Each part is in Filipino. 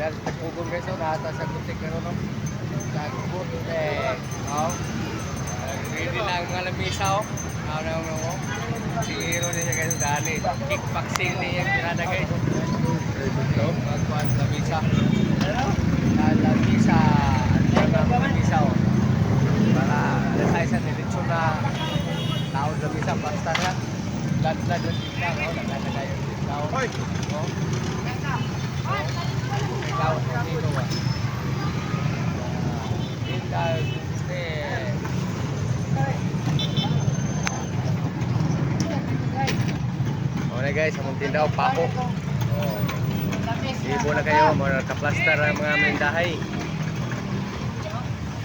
Dahil tagpugong guys, oh, nata sa kutik na no. Tagputik. Oh. Ready na ang mga lamisa, oh. Ano na mo, oh. Si Hero din siya guys, dali. Kickboxing niya yung tirada guys. Ito, magkuhan lamisa. Lamisa. Ano na lamisa, oh. Para lasay sa nilitsyo na taon lamisa, basta na. Lad-lad yung tigna, oh. Naglalagay yung tigna, oh. Oh. Na guys, among tindaw, pako. Oh. Ibo na kayo, mga kaplastar ang mga mindahay.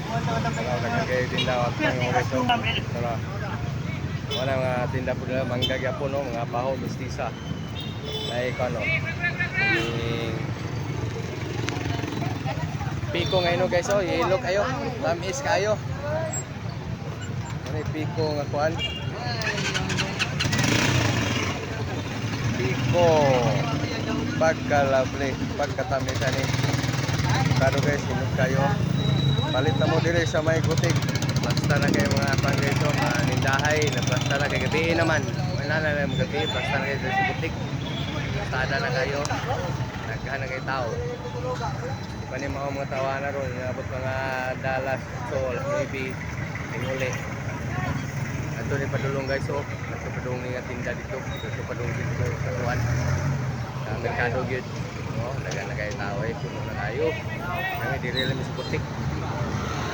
Wala na kayo tindaw at mga guys. oh. Tara. Wala mga tinda po nila, manggagya po no, mga paho, mistisa. Like ano, yung Piko ngayon no, guys, oh, yellow kayo, tamis kayo. Ano yung piko nga kuan? Piko. Pagka lovely, pagka tamis ani. Kado guys, hinug kayo. Palit na mo dire sa may gutik. Basta na kayo mga pang guys, oh, mga nindahay, na basta na kayo gabi naman. Wala na lang gabi, basta na kayo sa gutik. Basta na kayo. Naghahan na kayo tao. Di pa ni mga mga tawanan ron, inabot mga Dallas, Seoul, maybe, Tinguli. Ato ni padulong guys, oh. Ato padulong nga tinda dito. Ato padulong dito sa tuwan. Merkado gyud. Oh, daga na kayo tao eh, puno na tayo. Kami diri lang sa butik.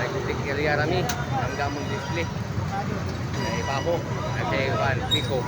Ay butik area rami, ang gamong display. Ay baho, ay kay Juan Pico.